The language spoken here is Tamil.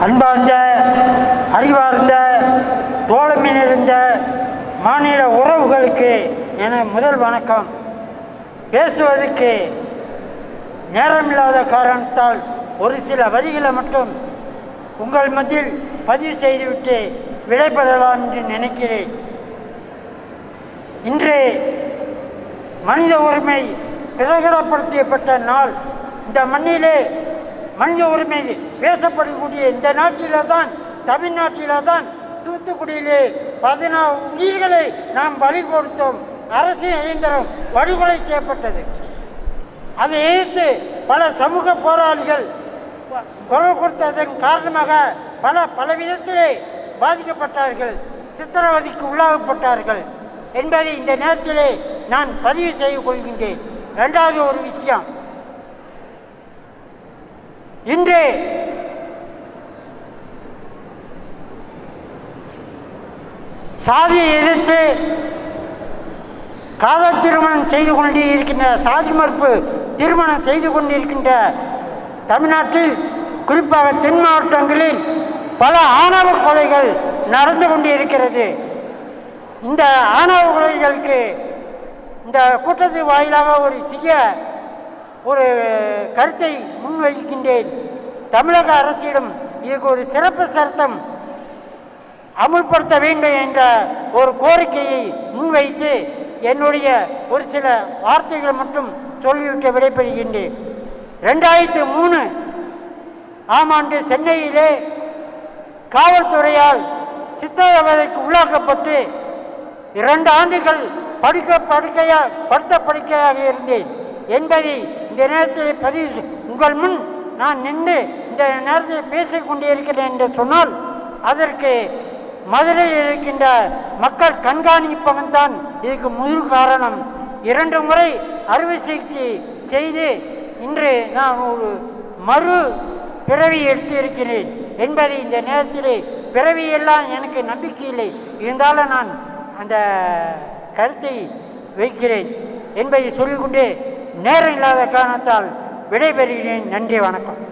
அன்பார்ந்த அறிவார்ந்த தோழமை மாநில உறவுகளுக்கு என முதல் வணக்கம். பேசுவதற்கு நேரமில்லாத காரணத்தால் ஒரு சில வரிகளை மட்டும் உங்கள் மத்தியில் பதிவு செய்துவிட்டு விடைபெறலாம் என்று நினைக்கிறேன். இன்று மனித உரிமை பிரகடப்படுத்தப்பட்ட நாள். இந்த மண்ணிலே மனித உரிமை பேசப்படக்கூடிய இந்த நாட்டில தான் தமிழ்நாட்டில தான் தூத்துக்குடியிலே பதினாறு உயிர்களை நாம் பலி கொடுத்தோம். அரசு இயந்திரம் படுகொலை செய்யப்பட்டது. அதை எதிர்த்து பல சமூக போராளிகள் குரல் கொடுத்ததன் காரணமாக பல பல விதத்திலே பாதிக்கப்பட்டார்கள் சித்திரவதைக்கு உள்ளாகப்பட்டார்கள் என்பதை இந்த நேரத்திலே நான் பதிவு செய்து கொள்கின்றேன். இரண்டாவது ஒரு விஷயம் இன்று. சாதியை எதிர்த்து காதல் திருமணம் செய்து கொண்டு இருக்கின்ற சாதி மறுப்பு திருமணம் செய்து கொண்டிருக்கின்ற தமிழ்நாட்டில் குறிப்பாக தென் மாவட்டங்களில் பல ஆணவ கொலைகள் நடந்து கொண்டு இருக்கிறது. இந்த ஆணவ கொலைகளுக்கு இந்த கூட்டத்தின் வாயிலாக ஒரு சிறிய ஒரு கருத்தை முன்வைக்கின்றேன். தமிழக அரசிடம் இதுக்கு ஒரு சிறப்பு சட்டம் அமுல்படுத்த வேண்டும் என்ற ஒரு கோரிக்கையை முன்வைத்து என்னுடைய ஒரு சில வார்த்தைகளை மட்டும் சொல்லிவிட்டு விடைபெறுகின்றேன். ரெண்டாயிரத்தி மூணு ஆம் ஆண்டு சென்னையிலே காவல்துறையால் சித்திரவதைக்கு உள்ளாக்கப்பட்டு இரண்டு ஆண்டுகள் படுக்க படுக்கையாக படுத்த படுக்கையாக இருந்தேன் என்பதை இந்த நேரத்தில் பதிவு உங்கள் முன் நான் நின்று இந்த நேரத்தில் பேசிக் கொண்டிருக்கிறேன் என்று சொன்னால் அதற்கு மதுரையில் இருக்கின்ற மக்கள் கண்காணிப்பவன் தான் இதுக்கு முதல் காரணம். இரண்டு முறை அறுவை சிகிச்சை செய்து இன்று நான் ஒரு மறு பிறவி எடுத்து இருக்கிறேன் என்பதை இந்த நேரத்திலே பிறவியெல்லாம் எனக்கு நம்பிக்கை இல்லை. இருந்தாலும் நான் அந்த கருத்தை வைக்கிறேன் என்பதை சொல்லிக்கொண்டு நேரம் இல்லாத காரணத்தால் விடைபெறுகிறேன். நன்றி வணக்கம்.